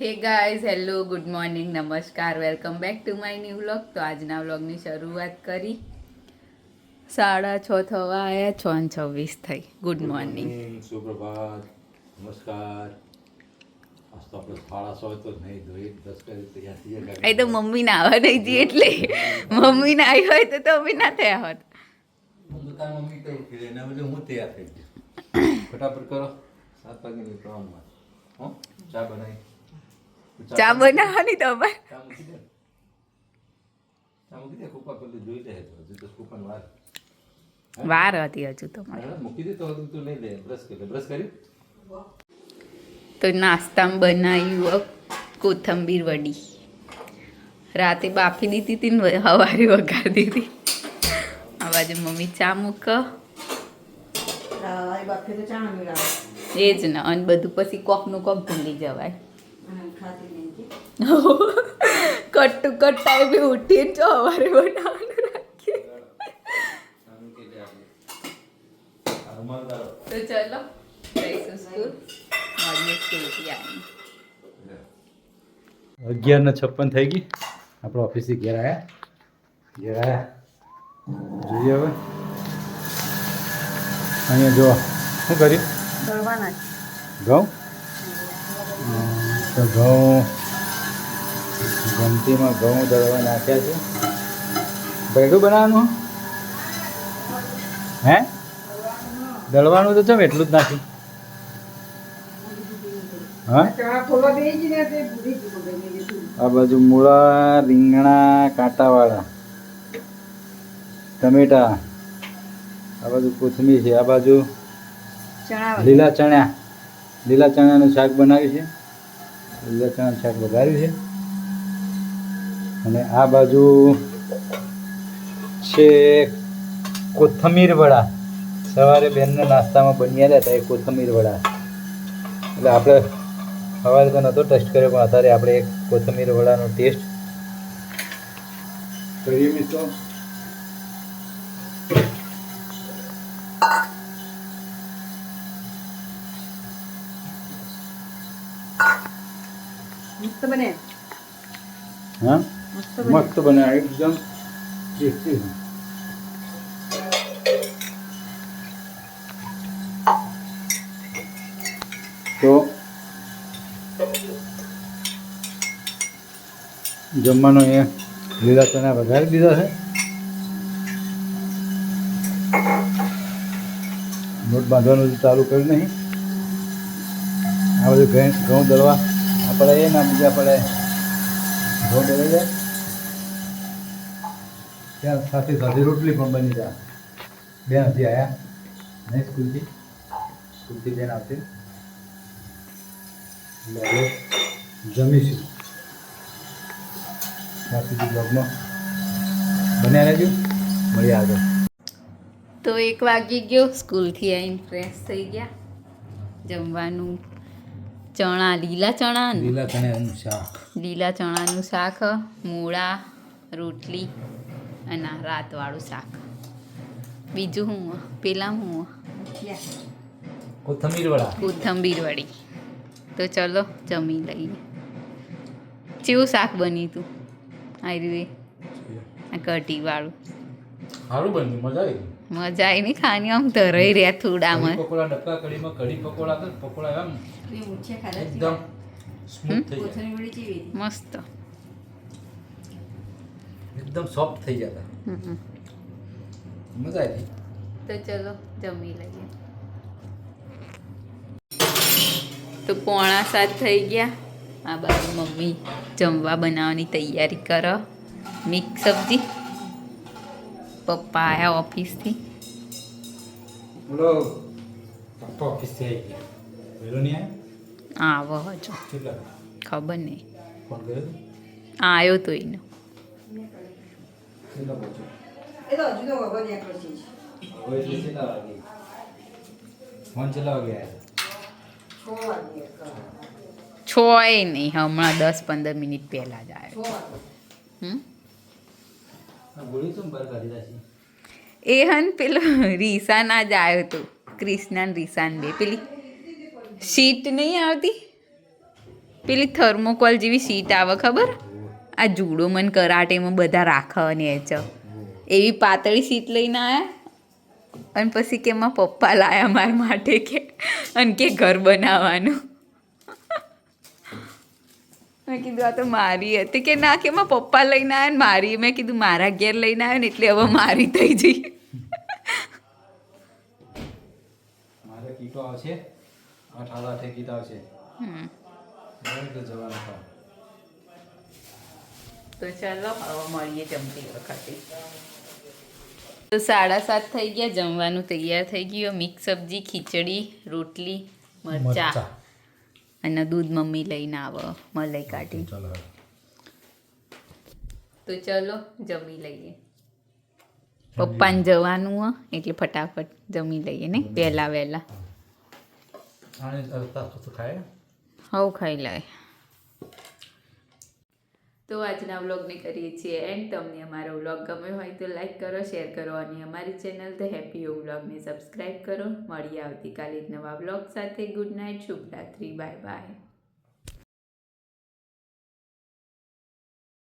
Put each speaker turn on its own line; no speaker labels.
Hey guys hello good morning નમસ્કાર welcome back to my new vlog તો આજના વ્લોગની શરૂઆત કરી. સાડા છ થવા આવ્યા છ ને છવ્વીસ થઈ. ગુડ મોર્નિંગ
સુપ્રભાત નમસ્કાર. તો નહીં
એ મમ્મી ના આવવા હતી એટલે. મમ્મી ના આવી હોય તો તો અમે ના થયા હોત.
ફટાફટ કરો સાત વાગે. ચા બનાવી.
ચા બનાવવાની તો
વાર
વાર હતી હજુ તો
તો હજુ તું લઈ લે બ્રશ કરી લે બ્રશ કરી
તો નાસ્તામાં બનાવ્યું કોથંબીર વડી રાતે બાફી દીધી હતી ને હવારે વઘાર દીધી આ બાજુ મમ્મી ચા મૂક
બાફી તો
એ જ ને અને બધું પછી કોકનું કોક ભૂલી જવાય કટ ટુ કટ ટાઈમે ઉઠીને જો અમારે બનાવવાનું રાખીએ. તો ચલો જઈશું સ્કૂલ મળીએ સ્કૂલથી આવીને.
અગિયાર ને છપ્પન થઈ ગઈ. આપણે ઓફિસથી ઘેર આવ્યા ઘેર આવ્યા જોઈએ હવે. અહીંયા જો શું કર્યું? ઘઉં? તો ઘઉં ગમતીમાં ઘઉં દળવા નાખ્યા છે. બેડું બનાવવાનું હે. દળવાનું તો ચમ એટલું જ નાખ્યું આ બાજુ મૂળા રીંગણા કાંટાવાળા ટમેટા આ બાજુ કોથમીર છે આ બાજુ
ચણા
લીલા ચણા. લીલા ચણાનું શાક બનાવ્યું છે. લીલા ચણાનું શાક વઘાર્યું છે. અને આ બાજુ છે કોથમીર વડા. સવારે બેનને નાસ્તામાં બન્યા હતા એ કોથમીર વડા. એટલે આપણે સવારે તો નહોતો ટેસ્ટ કર્યો પણ અત્યારે આપણે એક કોથમીર વડાનો ટેસ્ટ કરીએ મિત્રો.
મસ્ત બને.
હા?
મસ્ત બને.
એકદમ ટેસ્ટી તો જમવાનો એ લીલા ચણા વઘારી દીધા છે. નોટ બાંધવાનું ચાલુ કર્યું નહીં. આ બધું ઘઉં ઘઉં દળવા. આપણે એ ના બીજા પડે ઘઉં દળી જાય ત્યાં સાથે સાથે રોટલી પણ બની જાય બેન હજી આવ્યા નહીં સ્કૂલથી? સ્કૂલથી બેન આવશે? એટલે હવે જમીશું. ત્યાં સુધી બ્લોગમાં બન્યા રહેજો. મળીએ આગળ.
તો એક વાગી ગયો સ્કૂલથી આવીને ફ્રેશ થઈ ગયા. જમવાનું ચણા લીલા ચણા
લીલા ચણાનું શાક.
લીલા ચણાનું શાક મૂળા રોટલી. અને આ રાતવાળું શાક. બીજું હું પેલા હું.
કોથમીર વડા
કોથંબીર વળી તો ચલો જમી લઈએ. ચેવું શાક બન્યું તું? આ કઢી વાળું
સારું બન્યું મજા આવી.
મજા આવી નહીં ખાની આમ ધરાઈ રહ્યા થોડામાં.
પકોડા ડબ્બા કઢીમાં કઢી પકોડા તો પકોડા એમ એકદમ
મસ્ત.
એકદમ સોફ્ટ થઈ
હમ.
મજા આવી
તો ચલો જમી લઈએ. તો પોણા સાત થઈ ગયા. આ બાજુ મમ્મી જમવા બનાવવાની તૈયારી કરો. મિક્સ સબ્જી. પપ્પા આવ્યા ઓફિસથી.
બોલો પપ્પા ઓફિસથી આવી ગયા. વહેલો નહીં આવ્યો
હજુ. ખબર નહીં. આવ્યો તો એનો.
કેટલા પહોંચ્યો
એ તો હજુ તો વગર કરશે જ.
હવે એટલે કેટલા વાગે ફોન કેટલા વાગે આવ્યા
છ વાગે
નહીં હમણાં દસ પંદર મિનિટ પહેલાં જ આવ્યો હમ? એ હન પેલો રીસાન જ આવ્યો હતો ક્રિષ્ના રીસાન બે. પેલી શીટ નહીં આવતી? પેલી થર્મોકોલ જેવી સીટ આવે ખબર? આ જુડો મન કરાટેમાં બધા રાખવાની એ એવી પાતળી સીટ લઈને આવ્યા અને પછી કે એમાં પપ્પા લાયા મારા માટે કે અને કે ઘર બનાવવાનું. મેં કીધું આ તો મારી હતી. કે ના કે એમાં પપ્પા લઈને આવ્યા ને મારી મેં કીધું મારા ઘેર લઈને આવ્યો ને એટલે હવે મારી થઈ જઈ
મારે કીટો આવશે આઠ આઠ કીટ આવશે.
હમ.
જવાનું
તો ચાલો હવે મળીએ જમતી વખતે. તો સાડા સાત થઈ ગયા જમવાનું તૈયાર થઈ ગયું. મિક્સ સબ્જી ખીચડી રોટલી મરચા. અને દૂધ મમ્મી લઈને આવો મલાઈ કાઢી. તો ચલો જમી લઈએ. પપ્પાને જવાનું હો એટલે ફટાફટ જમી લઈએ ને? વહેલા વહેલા. હવ ખાઈ લાય. તો આજના વ્લોગને કરીએ છીએ એન્ડ. તમને અમારો વ્લોગ ગમ્યો હોય તો લાઈક કરો, શેર કરો અને અમારી ચેનલ ધ હેપી યુ વ્લોગને સબસ્ક્રાઈબ કરો. મળીએ આવતીકાલે એક નવા વ્લોગ સાથે. ગુડ નાઇટ શુભરાત્રી બાય બાય.